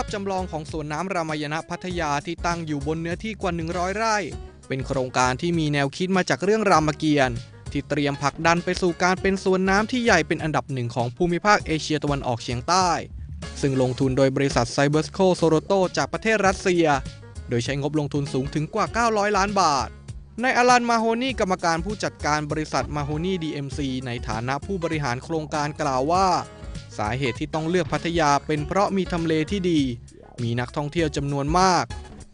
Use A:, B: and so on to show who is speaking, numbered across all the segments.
A: าพจำลองของสวนน้ำรามายณะพัทยาที่ตั้งอยู่บนเนื้อที่กว่า 100 ไร่ เป็นโครงการที่มีแนวคิดมาจากเรื่องรามเกียรติ์ที่เตรียมผลักดันไปสู่การเป็นสวนน้ำที่ใหญ่เป็นอันดับหนึ่งของภูมิภาคเอเชียตะวันออกเฉียงใต้ ซึ่งลงทุนโดยบริษัทไซเบอร์สโคโซโรโตจากประเทศรัสเซีย โดยใช้งบลงทุนสูงถึงกว่า 900 ล้านบาทในอลันมาโฮนี่กรรมการผู้จัดการบริษัทมาโฮนี่ DMC ในฐานะผู้บริหารโครงการกล่าวว่า สาเหตุที่ต้องเลือกพัทยาเป็นเพราะมีทำเลที่ดี มีนักท่องเที่ยวจำนวนมาก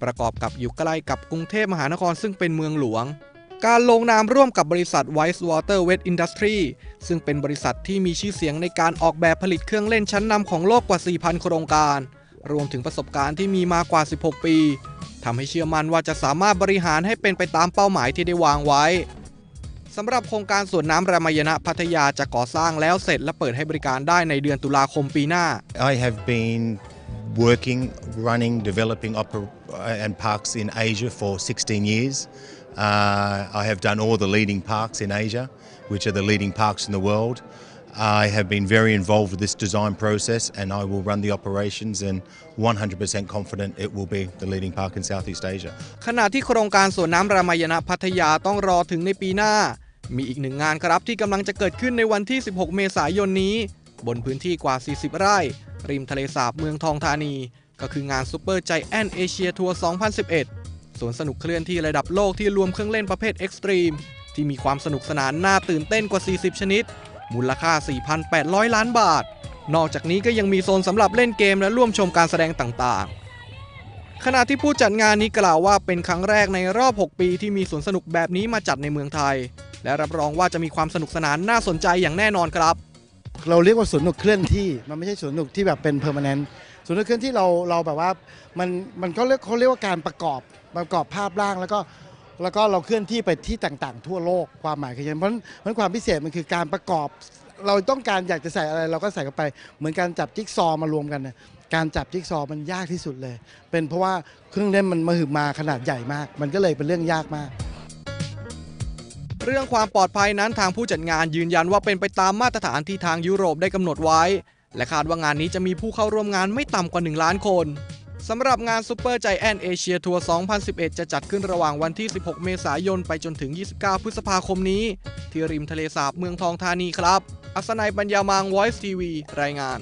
A: ประกอบกับอยู่ใกล้กับกรุงเทพมหานครซึ่งเป็นเมืองหลวง การลงนามร่วมกับบริษัท Wise Water Wet Industry ซึ่งเป็นบริษัทที่มีชื่อเสียงในการออกแบบผลิตเครื่องเล่นชั้นนำของโลกกว่า 4,000 โครงการ รวมถึงประสบการณ์ที่มีมากว่า 16 ปีทำให้เชื่อมั่นว่าจะสามารถบริหารให้เป็นไปตามเป้าหมายที่ได้วางไว้ สำหรับโครงการสวนน้ำรามายณะพัทยาจะก่อสร้างแล้วเสร็จและเปิดให้บริการได้ในเดือนตุลาคมปีหน้า
B: I have been working, running, developing oper- uh, and parks in Asia for 16 years. Uh, I have done all the leading parks in Asia, which are the leading parks in the world. I have been very involved with this design process and I will run the operations and 100% confident it will be the leading park in Southeast Asia.
A: ขณะที่โครงการสวนน้ำรามายณะพัทยาต้องรอถึงในปีหน้า มีอีกหนึ่งงานครับที่กำลังจะเกิดขึ้นในวันที่ 16 เมษายนนี้ บนพื้นที่กว่า 40 ไร่ ริมทะเลสาบเมืองทองธานี ก็คืองานซูเปอร์ใจแอนเอเชียทัวร์2011 สวนสนุกเคลื่อนที่ระดับโลกที่รวมเครื่องเล่นประเภทเอ็กซ์ตรีมที่มีความสนุกสนานน่าตื่นเต้นกว่า 40 ชนิด มูลค่า 4,800 ล้านบาท นอกจากนี้ก็ยังมีโซนสำหรับเล่นเกมและร่วมชมการแสดงต่างๆ ขณะที่ผู้จัดงานนี้กล่าวว่าเป็นครั้งแรกในรอบ 6 ปีที่มีสวนสนุกแบบนี้มาจัดในเมืองไทย และรับรองว่าจะมีความสนุกสนานน่าสนใจอย่างแน่นอนครับ
C: เราเรียกว่าสวนสนุกเคลื่อนที่มันไม่ใช่สวนสนุกที่แบบเป็นเพอร์มานนต์สวนสนุกเคลื่อนที่เราเราแบบว่ามันมันก็เรียกเขาเรียกว่าการประกอบประกอบภาพร่างแล้วก็แล้วก็เราเคลื่อนที่ไปที่ต่างๆ ทั่วโลกความหมายคืออย่างนั้นเพราะฉะนั้นเพราะความพิเศษมันคือการประกอบ เราต้องการอยากจะใส่อะไรเราก็ใส่เข้าไป เหมือนการจับจิ๊กซอว์มารวมกันนะการจับจิ๊กซอว์มันยากที่สุดเลย เป็นเพราะว่าเครื่องเล่นมันมาหึมาขนาดใหญ่มาก มันก็เลยเป็นเรื่องยากมาก
A: เรื่องความปลอดภัยนั้นทางผู้จัดงานยืนยันว่าเป็นไปตามมาตรฐานที่ทางยุโรปได้กำหนดไว้ และคาดว่างานนี้จะมีผู้เข้าร่วมงานไม่ต่ำกว่า 1 ล้านคนสำหรับงานซูเปอร์ใจแอนเอเชียทัวร์ 2011 จะจัดขึ้นระหว่างวันที่ 16 เมษายน ไปจนถึง 29 พฤษภาคมนี้ ที่ริมทะเลสาบเมืองทองธานีครับ อัศนัยปัญญามัง Voice TV รายงาน